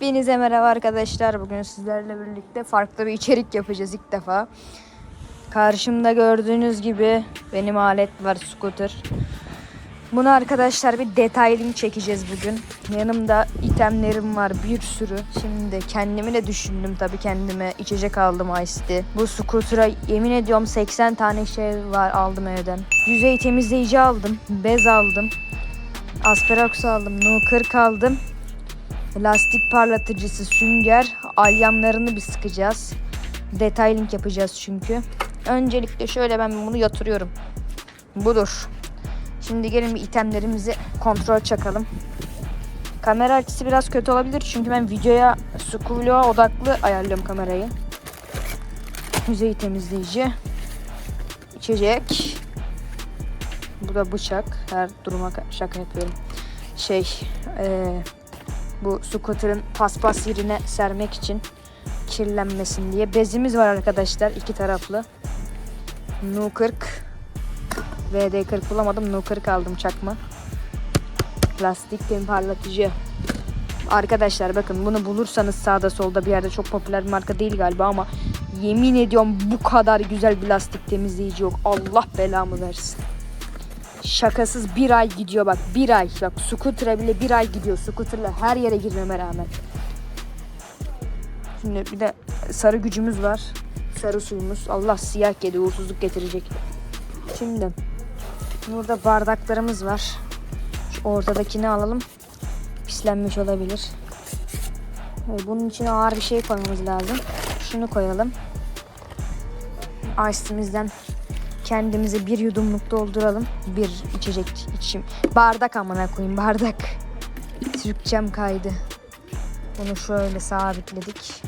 Hepinize merhaba arkadaşlar. Bugün sizlerle birlikte farklı bir içerik yapacağız ilk defa. Karşımda gördüğünüz gibi benim alet var scooter. Bunu arkadaşlar bir detaylı çekeceğiz bugün. Yanımda itemlerim var bir sürü. Şimdi kendimi de düşündüm tabii kendime. içecek aldım Ice tea. Bu scooter'a yemin ediyorum 80 tane şey var aldım evden. Yüzey temizleyici aldım. Bez aldım. Asperax aldım. 40 aldım. Lastik parlatıcısı, sünger, alyanlarını bir sıkacağız. Detailing yapacağız çünkü. Öncelikle şöyle ben bunu yatırıyorum. Budur. Şimdi gelin bir itemlerimizi kontrol çakalım. Kamera açısı biraz kötü olabilir çünkü ben videoya Sculo'ya odaklı ayarlıyorum kamerayı. Yüzey temizleyici. içecek. Bu da bıçak. Her duruma şaka yapıyorum. Şey, eee bu scooter'ın paspas yerine sermek için kirlenmesin diye. Bezimiz var arkadaşlar iki taraflı. Nu 40 VD 40 bulamadım. Nu 40 aldım çakma. Plastik tem. Arkadaşlar bakın bunu bulursanız sağda solda bir yerde çok popüler bir marka değil galiba ama yemin ediyorum bu kadar güzel bir lastik temizleyici yok. Allah belamı versin. Şakasız bir ay gidiyor bak bir ay. Bak scooter'a bile bir ay gidiyor. Scooter'la her yere girmeme rağmen. Şimdi bir de sarı gücümüz var. Sarı suyumuz. Allah siyah kedi uğursuzluk getirecek. Şimdi burada bardaklarımız var. Şu ortadakini alalım. Pislenmiş olabilir. Ve Bunun içine ağır bir şey koymamız lazım. Şunu koyalım. Ice'imizden kendimize bir yudumluk dolduralım. Bir içecek içim. Bardak amına koyayım bardak. Türkçem kaydı. Bunu şöyle sabitledik.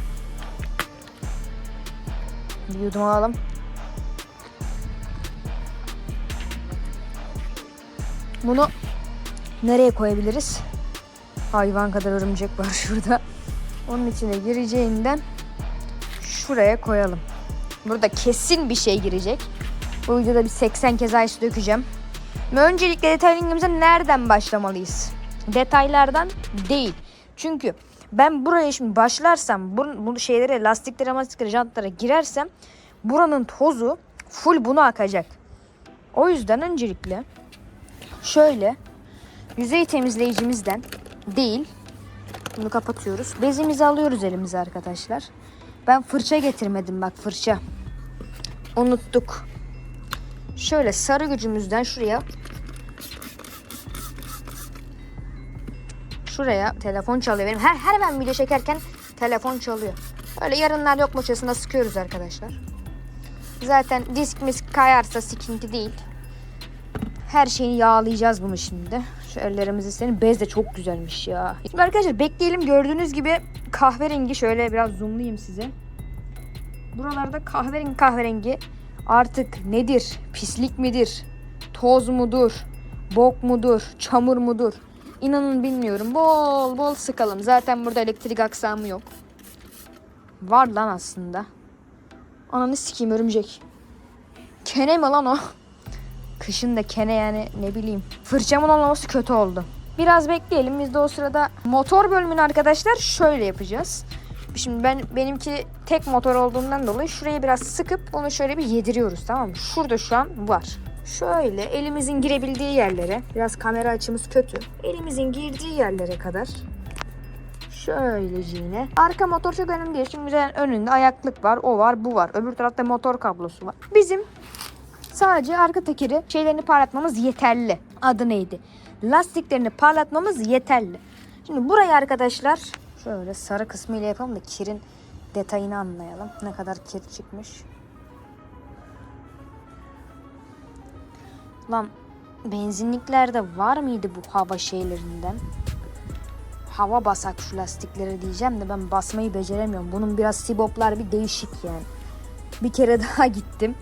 Bir yudum alalım. Bunu nereye koyabiliriz? Hayvan kadar örümcek var şurada. Onun içine gireceğinden şuraya koyalım. Burada kesin bir şey girecek. Bu videoda bir 80 kez ice dökeceğim. Ve öncelikle detaylingimize nereden başlamalıyız? Detaylardan değil. Çünkü ben buraya şimdi başlarsam bu, bu şeylere lastiklere mastiklere jantlara girersem buranın tozu full bunu akacak. O yüzden öncelikle şöyle yüzey temizleyicimizden değil bunu kapatıyoruz. Bezimizi alıyoruz elimize arkadaşlar. Ben fırça getirmedim bak fırça. Unuttuk. Şöyle sarı gücümüzden şuraya şuraya telefon çalıyor benim. Her her ben video çekerken telefon çalıyor. Öyle yarınlar yokmuşçasına sıkıyoruz arkadaşlar. Zaten disk misk kayarsa sıkıntı değil. Her şeyini yağlayacağız bunu şimdi. Şu ellerimizi senin bez de çok güzelmiş ya. Şimdi arkadaşlar bekleyelim gördüğünüz gibi kahverengi şöyle biraz zoomlayayım size. Buralarda kahverengi kahverengi artık nedir? Pislik midir? Toz mudur? Bok mudur? Çamur mudur? İnanın bilmiyorum. Bol bol sıkalım. Zaten burada elektrik aksamı yok. Var lan aslında. Ananı sikeyim örümcek. Kene mi lan o? Kışın da kene yani ne bileyim. Fırçamın olmaması kötü oldu. Biraz bekleyelim. Biz de o sırada motor bölümünü arkadaşlar şöyle yapacağız. Şimdi ben benimki tek motor olduğundan dolayı şurayı biraz sıkıp onu şöyle bir yediriyoruz tamam mı? Şurada şu an var. Şöyle elimizin girebildiği yerlere, biraz kamera açımız kötü. Elimizin girdiği yerlere kadar şöyleciğine. Arka motor çok önemli değil. Şimdi önünde ayaklık var, o var, bu var. Öbür tarafta motor kablosu var. Bizim sadece arka tekeri şeylerini parlatmamız yeterli. Adı neydi? Lastiklerini parlatmamız yeterli. Şimdi burayı arkadaşlar şöyle sarı kısmıyla yapalım da kirin detayını anlayalım. Ne kadar kir çıkmış. Lan benzinliklerde var mıydı bu hava şeylerinden? Hava basak şu lastikleri diyeceğim de ben basmayı beceremiyorum. Bunun biraz siboplar bir değişik yani. Bir kere daha gittim.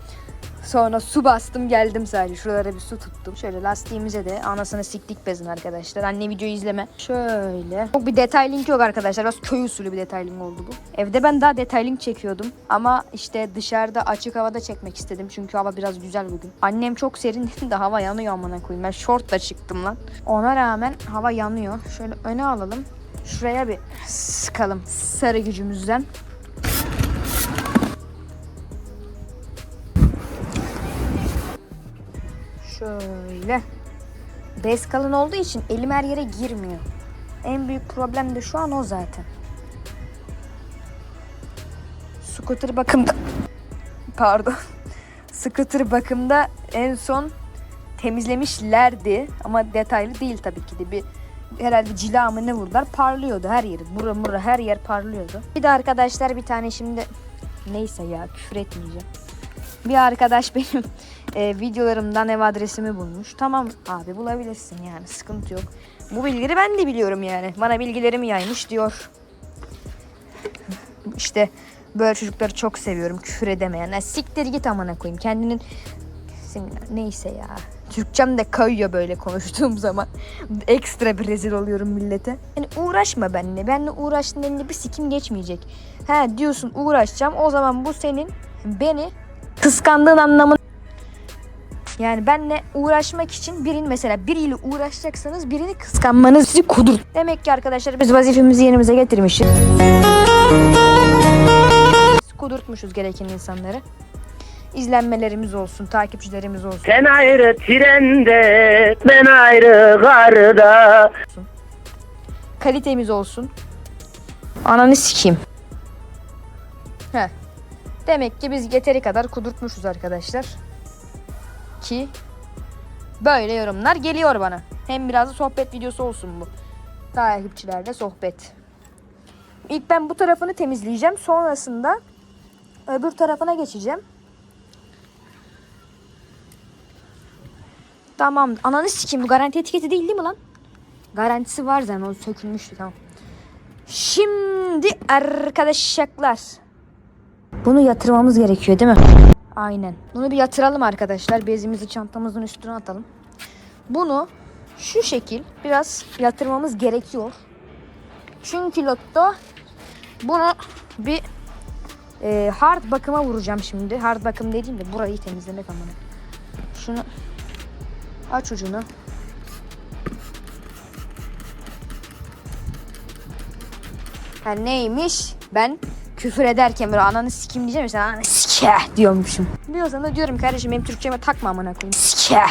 Sonra su bastım geldim sadece. Şuralara bir su tuttum. Şöyle lastiğimize de anasını siktik bezin arkadaşlar. Anne videoyu izleme. Şöyle. Çok bir detayling yok arkadaşlar. Biraz köy usulü bir detayling oldu bu. Evde ben daha detayling çekiyordum. Ama işte dışarıda açık havada çekmek istedim. Çünkü hava biraz güzel bugün. Annem çok serin de hava yanıyor amına koyayım. Ben şortla çıktım lan. Ona rağmen hava yanıyor. Şöyle öne alalım. Şuraya bir sıkalım sarı gücümüzden. Şöyle. Bez kalın olduğu için elim her yere girmiyor. En büyük problem de şu an o zaten. Scooter bakımda... Pardon. Scooter bakımda en son temizlemişlerdi. Ama detaylı değil tabii ki de. Bir herhalde cila mı ne vurdular parlıyordu her yeri. Bura mura her yer parlıyordu. Bir de arkadaşlar bir tane şimdi neyse ya küfür etmeyeceğim. Bir arkadaş benim e, videolarımdan ev adresimi bulmuş. Tamam abi bulabilirsin yani sıkıntı yok. Bu bilgileri ben de biliyorum yani. Bana bilgilerimi yaymış diyor. İşte böyle çocukları çok seviyorum. Küfür edemeyen. Ya siktir git amına koyayım. Kendinin neyse ya. Türkçem de kayıyor böyle konuştuğum zaman. Ekstra bir rezil oluyorum millete. Yani uğraşma benimle. Benimle uğraştığın elinde bir sikim geçmeyecek. Ha diyorsun uğraşacağım. O zaman bu senin beni kıskandığın anlamı yani benle uğraşmak için birini mesela biriyle uğraşacaksanız birini kıskanmanız sizi kudur. Demek ki arkadaşlar biz vazifemizi yerimize getirmişiz. Kudurtmuşuz gereken insanları. İzlenmelerimiz olsun, takipçilerimiz olsun. Sen ayrı trende, ben ayrı garda. Kalitemiz olsun. Ananı sikeyim. He. Demek ki biz yeteri kadar kudurtmuşuz arkadaşlar. Ki böyle yorumlar geliyor bana. Hem biraz da sohbet videosu olsun bu. Takipçilerle sohbet. İlk ben bu tarafını temizleyeceğim. Sonrasında öbür tarafına geçeceğim. Tamam. Ananı sikeyim bu garanti etiketi değil değil mi lan? Garantisi var zaten o sökülmüştü tamam. Şimdi arkadaşlar. Bunu yatırmamız gerekiyor değil mi? Aynen. Bunu bir yatıralım arkadaşlar. Bezimizi çantamızın üstüne atalım. Bunu şu şekil biraz yatırmamız gerekiyor. Çünkü Lotto bunu bir e, hard bakıma vuracağım şimdi. Hard bakım dediğim de burayı temizlemek amına. Şunu aç ucunu. Ha neymiş? Ben küfür ederken böyle ananı sikim diyeceğim ya sen ananı sike diyormuşum. Diyorsan da diyorum kardeşim benim Türkçeme takma amına koyayım. Sike.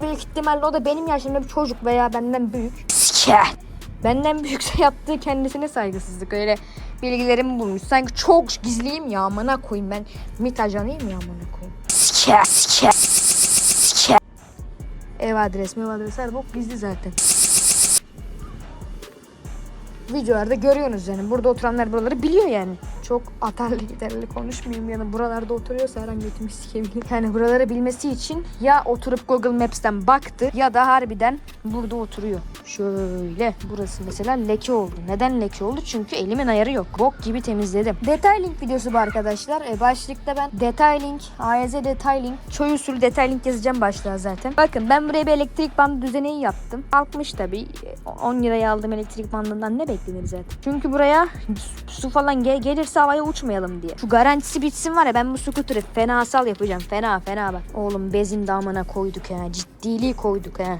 Büyük ihtimalle o da benim yaşımda bir çocuk veya benden büyük. Sike. Benden büyükse yaptığı kendisine saygısızlık. Öyle bilgilerimi bulmuş. Sanki çok gizliyim ya amına koyayım ben. MİT ajanıyım ya amına koyayım. Sike sike sike. Ev adresi ev adresi her bok gizli zaten. Videolarda görüyorsunuz yani. Burada oturanlar buraları biliyor yani. Çok atarlı giderli konuşmayayım yani. Buralarda oturuyorsa her an götümü sikebilir. Yani buraları bilmesi için ya oturup Google Maps'ten baktı ya da harbiden burada oturuyor. Şöyle. Burası mesela leke oldu. Neden leke oldu? Çünkü elimin ayarı yok. Bok gibi temizledim. Detailing videosu bu arkadaşlar. E, başlıkta ben detailing, AYZ detailing, çoy usulü detailing yazacağım başlığa zaten. Bakın ben buraya bir elektrik bandı düzeneği yaptım. Kalkmış tabii. E, 10 liraya aldığım elektrik bandından ne beklenir zaten. Çünkü buraya su falan gel gelirse havaya uçmayalım diye. Şu garantisi bitsin var ya ben bu skuterı fenasal yapacağım. Fena fena bak. Oğlum bezin damına koyduk ya. Ciddiliği koyduk ha.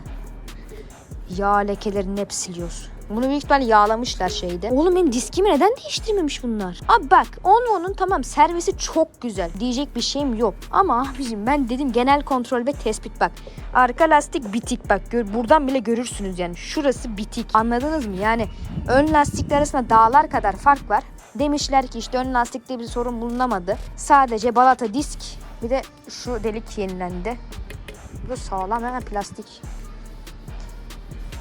Yağ lekelerini hep siliyoruz. Bunu büyük ihtimalle yağlamışlar şeyde. Oğlum benim diskimi neden değiştirmemiş bunlar? Abi bak onun tamam servisi çok güzel. Diyecek bir şeyim yok. Ama abicim ben dedim genel kontrol ve tespit bak. Arka lastik bitik bak. Gör, buradan bile görürsünüz yani. Şurası bitik. Anladınız mı? Yani ön lastikler arasında dağlar kadar fark var. Demişler ki işte ön lastikte bir sorun bulunamadı. Sadece balata disk bir de şu delik yenilendi. Bu sağlam hemen plastik.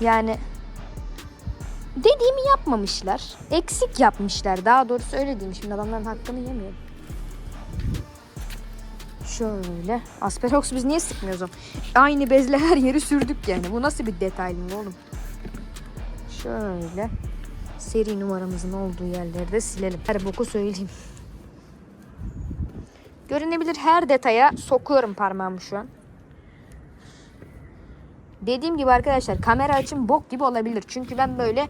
Yani dediğimi yapmamışlar. Eksik yapmışlar. Daha doğrusu öyle diyeyim. Şimdi adamların hakkını yemeyelim. Şöyle. Asperox biz niye sıkmıyoruz o? Aynı bezle her yeri sürdük yani. Bu nasıl bir detaylı oğlum? Şöyle. Seri numaramızın olduğu yerleri de silelim. Her boku söyleyeyim. Görünebilir her detaya sokuyorum parmağımı şu an. Dediğim gibi arkadaşlar kamera açım bok gibi olabilir. Çünkü ben böyle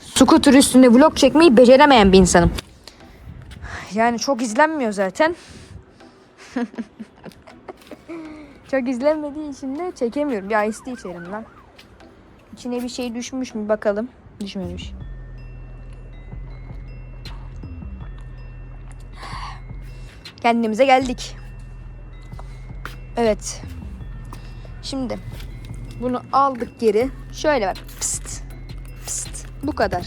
scooter üstünde vlog çekmeyi beceremeyen bir insanım. Yani çok izlenmiyor zaten. çok izlenmediği için de çekemiyorum. Bir ice içerim lan. İçine bir şey düşmüş mü bakalım. Düşmemiş. Kendimize geldik. Evet. Şimdi bunu aldık geri. Şöyle bak. Pst. Pst. Bu kadar.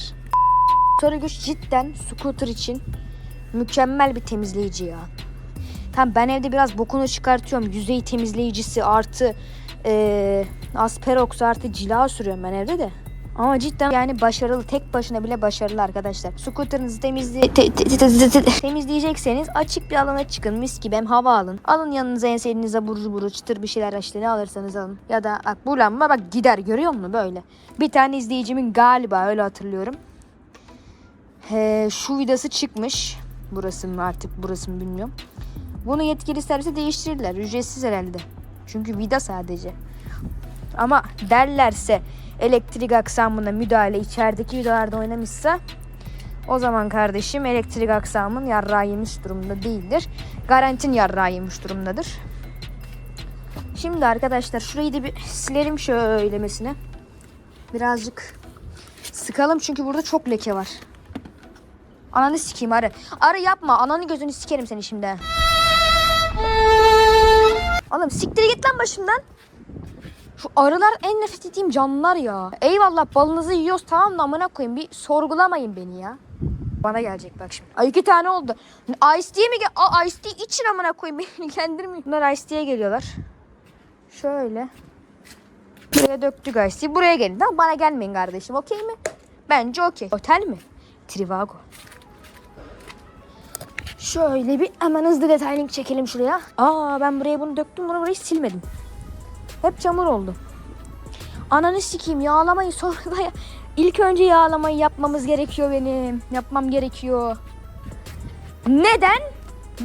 Sarı güç cidden scooter için mükemmel bir temizleyici ya. Tamam ben evde biraz bokunu çıkartıyorum. Yüzey temizleyicisi artı eee asperox artı cila sürüyorum ben evde de. Ama cidden yani başarılı. Tek başına bile başarılı arkadaşlar. Scooter'ınızı temizle te- te- te- te- te- temizleyecekseniz açık bir alana çıkın. Mis gibi hem hava alın. Alın yanınıza en sevdiğiniz abur cubur çıtır bir şeyler işte ne alırsanız alın. Ya da bak bu lamba bak gider görüyor musun böyle. Bir tane izleyicimin galiba öyle hatırlıyorum. He, şu vidası çıkmış. Burası mı artık burası mı bilmiyorum. Bunu yetkili servise değiştirirler. Ücretsiz herhalde. Çünkü vida sadece. Ama derlerse elektrik aksamına müdahale içerideki vidalarda oynamışsa o zaman kardeşim elektrik aksamın yarrağı yemiş durumda değildir. Garantin yarrağı yemiş durumdadır. Şimdi arkadaşlar şurayı da bir silelim şöylemesine. Birazcık sıkalım çünkü burada çok leke var. Ananı sikeyim arı. Arı yapma. Ananı gözünü sikerim seni şimdi. Oğlum siktir git lan başımdan. Şu arılar en nefret ettiğim canlılar ya. Eyvallah balınızı yiyoruz tamam da amına koyayım. Bir sorgulamayın beni ya. Bana gelecek bak şimdi. Ay iki tane oldu. Ice tea mi? Aa, Ice tea için amına koyayım. Beni ilgilendirmiyor. Bunlar Ice tea'ye geliyorlar. Şöyle. Buraya döktük Ice tea. Buraya gelin. Tamam bana gelmeyin kardeşim. Okey mi? Bence okey. Otel mi? Trivago. Şöyle bir hemen hızlı detaylık çekelim şuraya. Aa ben buraya bunu döktüm bunu burayı silmedim. Hep çamur oldu. Ananı sikeyim yağlamayı sorgulaya. İlk önce yağlamayı yapmamız gerekiyor benim. Yapmam gerekiyor. Neden?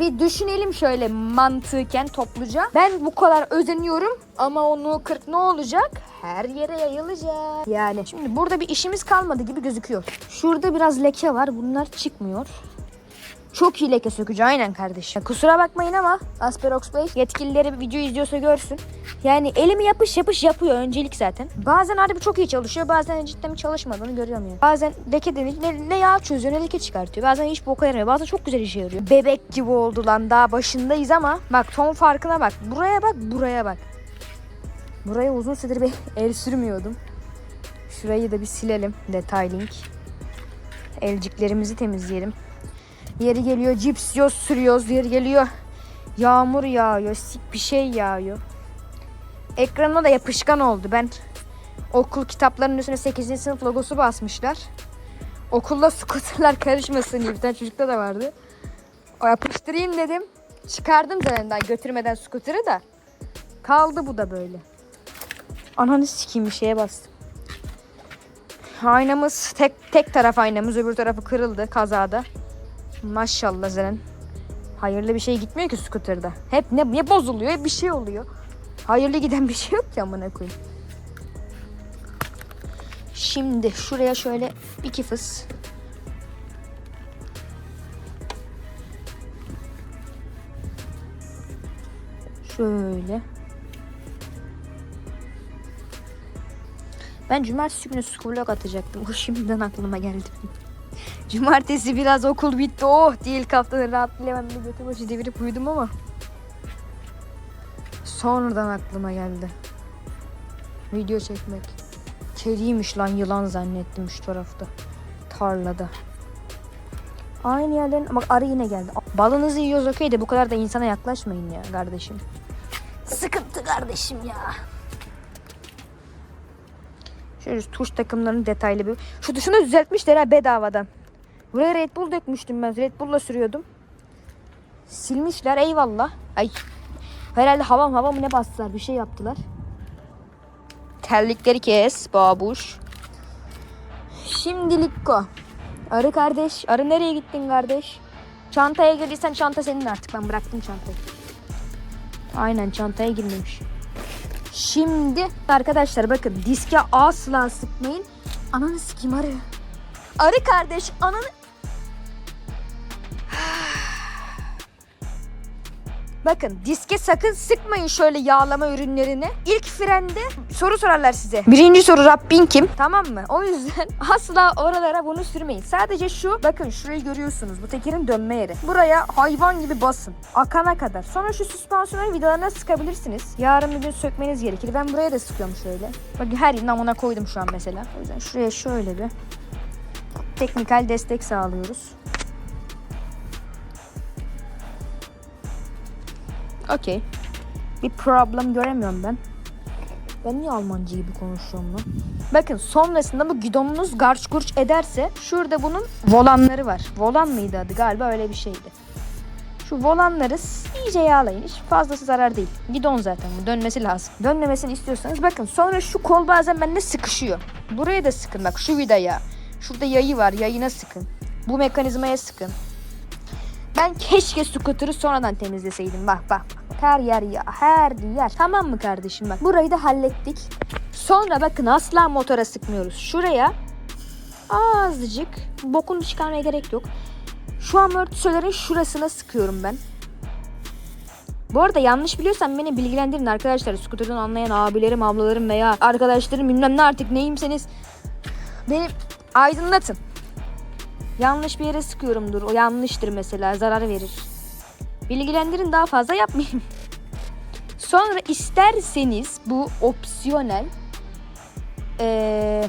Bir düşünelim şöyle mantıken topluca. Ben bu kadar özeniyorum ama onu 40 ne olacak? Her yere yayılacak. Yani şimdi burada bir işimiz kalmadı gibi gözüküyor. Şurada biraz leke var. Bunlar çıkmıyor. Çok iyi leke sökücü aynen kardeşim. Kusura bakmayın ama Asperox Bey yetkilileri video izliyorsa görsün. Yani elimi yapış yapış yapıyor öncelik zaten. Bazen harbi çok iyi çalışıyor bazen cidden çalışmadığını görüyorum yani. Bazen leke de ne, ne yağ çözüyor ne leke çıkartıyor. Bazen hiç boka yaramıyor bazen çok güzel işe yarıyor. Bebek gibi oldu lan daha başındayız ama bak ton farkına bak. Buraya bak buraya bak. Buraya uzun süredir bir el sürmüyordum. Şurayı da bir silelim detailing. Elciklerimizi temizleyelim. Yeri geliyor cips yoz sürüyoruz. Yeri geliyor yağmur yağıyor. Sik bir şey yağıyor. Ekranına da yapışkan oldu. Ben okul kitaplarının üstüne 8. sınıf logosu basmışlar. Okulda skuterler karışmasın diye bir tane çocukta da vardı. O yapıştırayım dedim. Çıkardım zaten götürmeden skuteri da. Kaldı bu da böyle. Ananı sikeyim bir şeye bastım. Aynamız tek tek taraf aynamız öbür tarafı kırıldı kazada. Maşallah Zeren. Hayırlı bir şey gitmiyor ki scooter'da. Hep ne, ne bozuluyor hep bir şey oluyor. Hayırlı giden bir şey yok ki amına koyayım. Şimdi şuraya şöyle iki fıs. Şöyle. Ben cumartesi günü vlog atacaktım. O şimdiden aklıma geldi. Cumartesi biraz okul bitti. Oh diye ilk haftada rahatlayamadım. Bir götü başı devirip uyudum ama. Sonradan aklıma geldi. Video çekmek. Kediymiş lan yılan zannettim şu tarafta. Tarlada. Aynı yerlerin bak arı yine geldi. Balınızı yiyoruz okey de bu kadar da insana yaklaşmayın ya kardeşim. Sıkıntı kardeşim ya. Şöyle tuş takımlarını detaylı bir. Şu dışını düzeltmişler ha bedavadan. Buraya Red Bull dökmüştüm ben. Red Bull'la sürüyordum. Silmişler eyvallah. Ay. Herhalde havam havam ne bastılar bir şey yaptılar. Terlikleri kes babuş. Şimdilik ko. Arı kardeş. Arı nereye gittin kardeş? Çantaya girdiysen çanta senin artık. Ben bıraktım çantayı. Aynen çantaya girmemiş. Şimdi arkadaşlar bakın diske asla sıkmayın. Ananı sikeyim arı. Arı kardeş ananı... Bakın diske sakın sıkmayın şöyle yağlama ürünlerini. İlk frende soru sorarlar size. Birinci soru Rabbin kim? Tamam mı? O yüzden asla oralara bunu sürmeyin. Sadece şu bakın şurayı görüyorsunuz. Bu tekerin dönme yeri. Buraya hayvan gibi basın. Akana kadar. Sonra şu süspansiyonu vidalarına sıkabilirsiniz. Yarın bir gün sökmeniz gerekir. Ben buraya da sıkıyorum şöyle. Bakın her yerini amına koydum şu an mesela. O yüzden şuraya şöyle bir teknikal destek sağlıyoruz. Okey. Bir problem göremiyorum ben. Ben niye Almanca gibi konuşuyorum lan? Bakın sonrasında bu gidonunuz garç gurç ederse şurada bunun volanları var. Volan mıydı adı galiba öyle bir şeydi. Şu volanları iyice yağlayın. Hiç fazlası zarar değil. Gidon zaten bu dönmesi lazım. Dönmemesini istiyorsanız bakın sonra şu kol bazen bende sıkışıyor. Buraya da sıkın bak şu vidaya. Şurada yayı var yayına sıkın. Bu mekanizmaya sıkın. Ben keşke scooter'ı sonradan temizleseydim. Bak bak. Her yer ya. Her yer. Tamam mı kardeşim bak. Burayı da hallettik. Sonra bakın asla motora sıkmıyoruz. Şuraya azıcık bokunu çıkarmaya gerek yok. Şu amortisörlerin şurasına sıkıyorum ben. Bu arada yanlış biliyorsam beni bilgilendirin arkadaşlar. Scooter'dan anlayan abilerim, ablalarım veya arkadaşlarım bilmem ne artık neyimseniz beni aydınlatın. Yanlış bir yere sıkıyorumdur. O yanlıştır mesela. Zarar verir. Bilgilendirin daha fazla yapmayayım. Sonra isterseniz bu opsiyonel ee,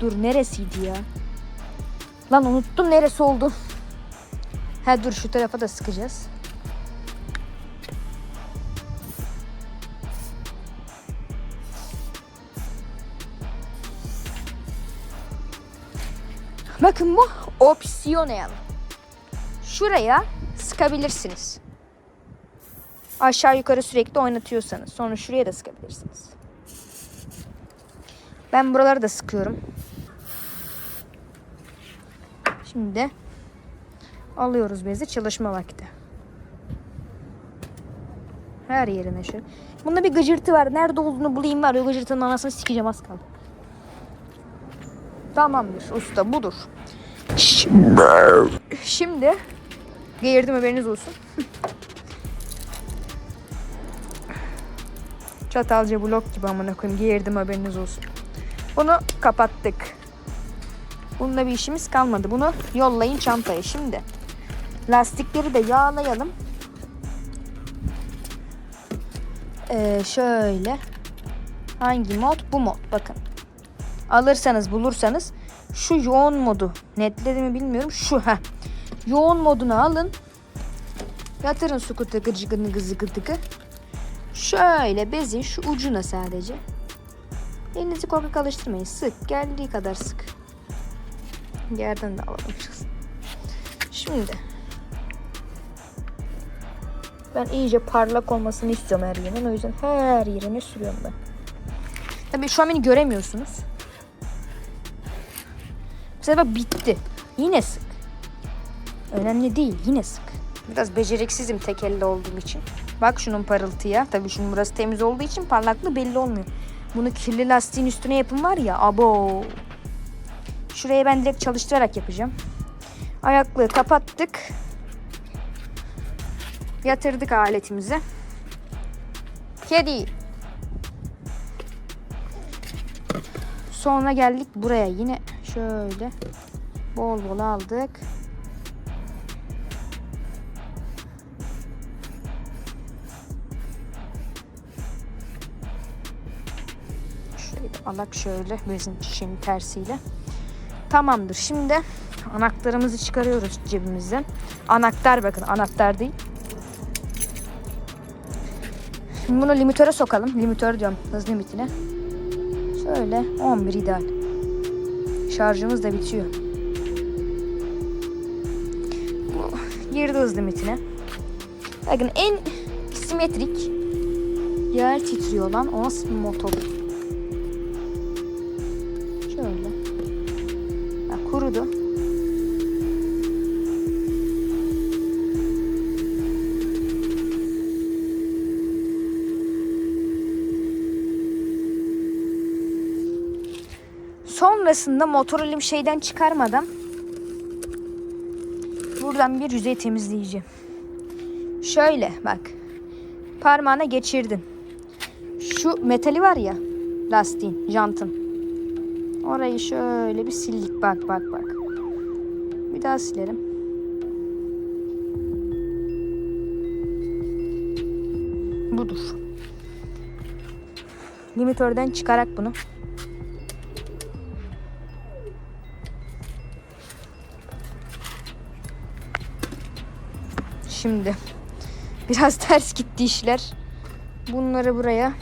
dur neresiydi ya? Lan unuttum neresi oldu. Ha dur şu tarafa da sıkacağız. Bakın bu opsiyonel. Şuraya sıkabilirsiniz. Aşağı yukarı sürekli oynatıyorsanız. Sonra şuraya da sıkabilirsiniz. Ben buraları da sıkıyorum. Şimdi alıyoruz bezi çalışma vakti. Her yerine şu. Bunda bir gıcırtı var. Nerede olduğunu bulayım var. O gıcırtının anasını sikeceğim az kaldı. Tamamdır usta budur. Şimdi geğirdim haberiniz olsun. Çatalca blok gibi amına koyayım geğirdim haberiniz olsun. Bunu kapattık. Bununla bir işimiz kalmadı. Bunu yollayın çantaya şimdi. Lastikleri de yağlayalım. Ee, şöyle. Hangi mod? Bu mod. Bakın alırsanız bulursanız şu yoğun modu netledi mi bilmiyorum. Şu ha yoğun modunu alın. Yatırın suku tıkı cıkını gızı tıkı şöyle bezin şu ucuna sadece. Elinizi korkak alıştırmayın. Sık geldiği kadar sık. Yerden de alalım şimdi. Ben iyice parlak olmasını istiyorum her yerinin o yüzden her yerine sürüyorum ben. Tabii şu an beni göremiyorsunuz. Bu sefer bitti. Yine sık. Önemli değil. Yine sık. Biraz beceriksizim tek elle olduğum için. Bak şunun parıltıya. Tabii şunun burası temiz olduğu için parlaklığı belli olmuyor. Bunu kirli lastiğin üstüne yapın var ya. Abo. Şuraya ben direkt çalıştırarak yapacağım. Ayaklığı kapattık. Yatırdık aletimizi. Kedi. Sonra geldik buraya yine şöyle bol bol aldık. Şöyle alak şöyle bezin şişenin tersiyle. Tamamdır. Şimdi anahtarımızı çıkarıyoruz cebimizden. Anahtar bakın anahtar değil. Şimdi bunu limitöre sokalım. Limitör diyorum hız limitine. Şöyle 11 ideal. Şarjımız da bitiyor. Bu girdi hız limitine. Bakın en simetrik yer titriyor olan o nasıl bir motor? Sonrasında motor elim şeyden çıkarmadan buradan bir yüzey temizleyeceğim. Şöyle bak. Parmağına geçirdin. Şu metali var ya lastiğin, jantın. Orayı şöyle bir sildik bak bak bak. Bir daha silerim. Budur. Limitörden çıkarak bunu. Şimdi biraz ters gitti işler. Bunları buraya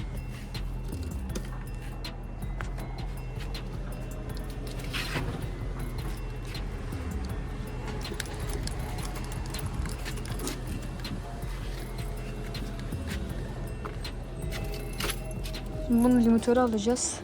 Şimdi bunu limitöre alacağız.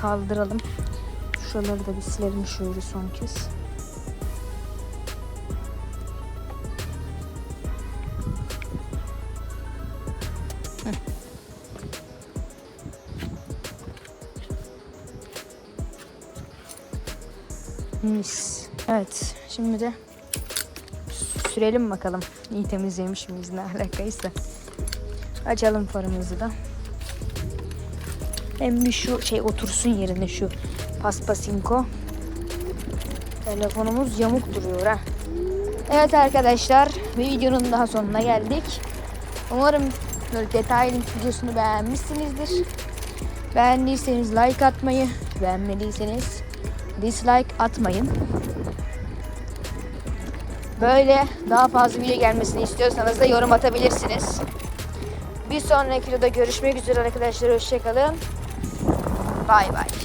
Kaldıralım. Şuraları da bir silelim şöyle son kez. Mis. Evet. Şimdi de sürelim bakalım. İyi temizlemiş miyiz ne alakaysa. Açalım farımızı da. Hem bir şu şey otursun yerine şu paspasinko. Telefonumuz yamuk duruyor ha. Evet arkadaşlar bir videonun daha sonuna geldik. Umarım böyle detaylı videosunu beğenmişsinizdir. Beğendiyseniz like atmayı, beğenmediyseniz dislike atmayın. Böyle daha fazla video gelmesini istiyorsanız da yorum atabilirsiniz. Bir sonraki videoda görüşmek üzere arkadaşlar. Hoşçakalın. Bay bay.